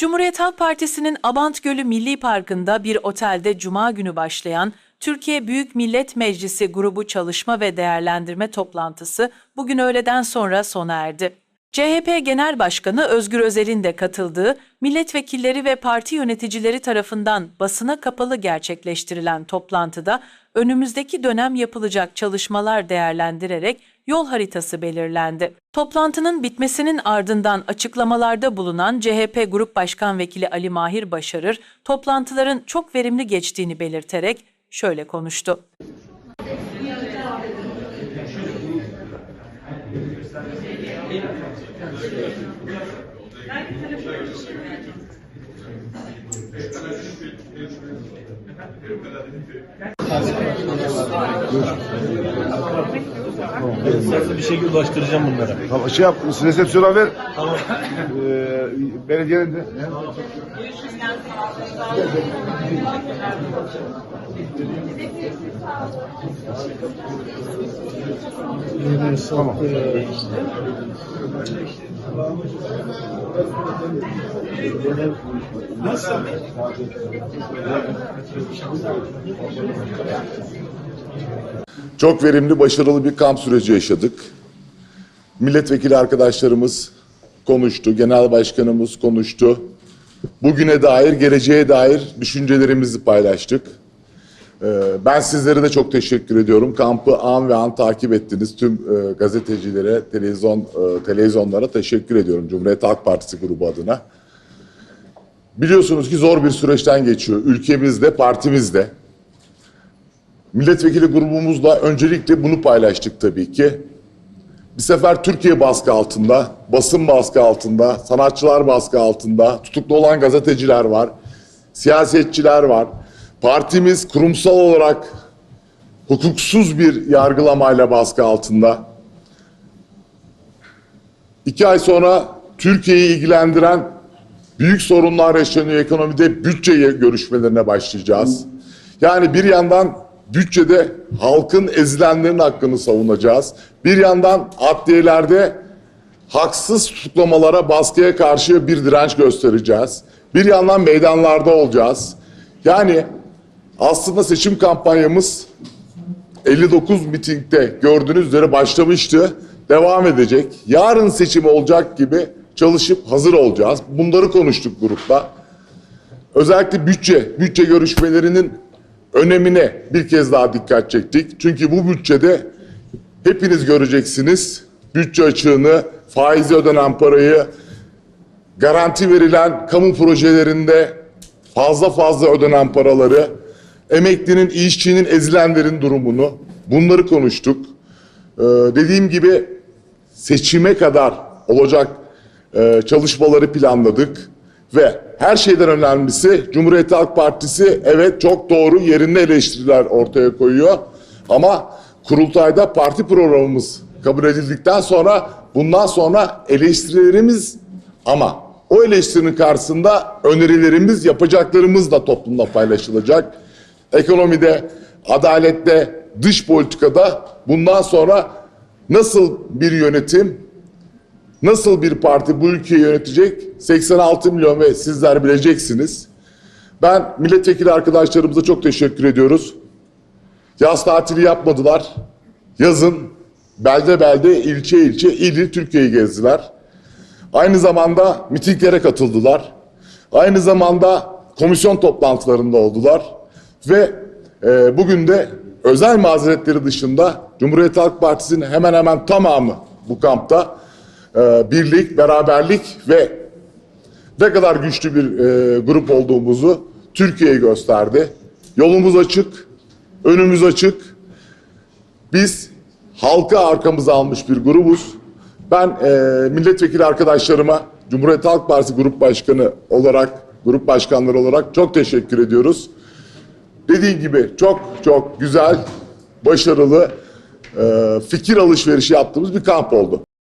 Cumhuriyet Halk Partisi'nin Abant Gölü Milli Parkı'nda bir otelde cuma günü başlayan Türkiye Büyük Millet Meclisi grubu çalışma ve değerlendirme toplantısı bugün öğleden sonra sona erdi. CHP Genel Başkanı Özgür Özel'in de katıldığı milletvekilleri ve parti yöneticileri tarafından basına kapalı gerçekleştirilen toplantıda önümüzdeki dönem yapılacak çalışmalar değerlendirerek yol haritası belirlendi. Toplantının bitmesinin ardından açıklamalarda bulunan CHP Grup Başkan Vekili Ali Mahir Başarır, toplantıların çok verimli geçtiğini belirterek şöyle konuştu. Nasıl bir şekilde ulaştıracağım bunlara. Tamam, şey yap, resepsiyona ver. Tamam. Ee, belediyenin de. Tamam. Çok verimli, başarılı bir kamp süreci yaşadık. Milletvekili arkadaşlarımız konuştu, genel başkanımız konuştu. Bugüne dair, geleceğe dair düşüncelerimizi paylaştık. Ee, Ben sizlere de çok teşekkür ediyorum. Kampı an ve an takip ettiniz. Tüm e, gazetecilere, televizyon e, televizyonlara teşekkür ediyorum Cumhuriyet Halk Partisi grubu adına. Biliyorsunuz ki zor bir süreçten geçiyor. Ülkemizde, partimizde. Milletvekili grubumuzla öncelikle bunu paylaştık tabii ki. Bir sefer Türkiye baskı altında, basın baskı altında, sanatçılar baskı altında, tutuklu olan gazeteciler var, siyasetçiler var. Partimiz kurumsal olarak hukuksuz bir yargılamayla baskı altında. İki ay sonra Türkiye'yi ilgilendiren büyük sorunlar yaşanıyor ekonomide bütçe görüşmelerine başlayacağız. Yani bir yandan bütçede halkın ezilenlerin hakkını savunacağız. Bir yandan adliyelerde haksız tutuklamalara, baskıya karşı bir direnç göstereceğiz. Bir yandan meydanlarda olacağız. Yani aslında seçim kampanyamız 59 mitingde gördüğünüz üzere başlamıştı. Devam edecek. Yarın seçim olacak gibi çalışıp hazır olacağız. Bunları konuştuk grupta. Özellikle bütçe, bütçe görüşmelerinin önemine bir kez daha dikkat çektik. Çünkü bu bütçede hepiniz göreceksiniz bütçe açığını, faizi ödenen parayı, garanti verilen kamu projelerinde fazla fazla ödenen paraları, emeklinin, işçinin, ezilenlerin durumunu bunları konuştuk. Ee, dediğim gibi seçime kadar olacak e, çalışmaları planladık ve her şeyden önemlisi Cumhuriyet Halk Partisi evet çok doğru yerinde eleştiriler ortaya koyuyor ama kurultayda parti programımız kabul edildikten sonra bundan sonra eleştirilerimiz ama o eleştirinin karşısında önerilerimiz, yapacaklarımız da toplumla paylaşılacak. Ekonomide, adalette, dış politikada bundan sonra nasıl bir yönetim, nasıl bir parti bu ülkeyi yönetecek 86 milyon ve sizler bileceksiniz. Ben milletvekili arkadaşlarımıza çok teşekkür ediyoruz. Yaz tatili yapmadılar. Yazın belde belde, ilçe ilçe, il il Türkiye'yi gezdiler. Aynı zamanda mitinglere katıldılar. Aynı zamanda komisyon toplantılarında oldular. Ve e, bugün de özel mazeretleri dışında Cumhuriyet Halk Partisi'nin hemen hemen tamamı bu kampta e, birlik, beraberlik ve ne kadar güçlü bir e, grup olduğumuzu Türkiye'ye gösterdi. Yolumuz açık, önümüz açık. Biz halka arkamıza almış bir grubuz. Ben e, milletvekili arkadaşlarıma Cumhuriyet Halk Partisi Grup Başkanı olarak, grup başkanları olarak çok teşekkür ediyoruz. Dediğim gibi çok çok güzel, başarılı, fikir alışverişi yaptığımız bir kamp oldu.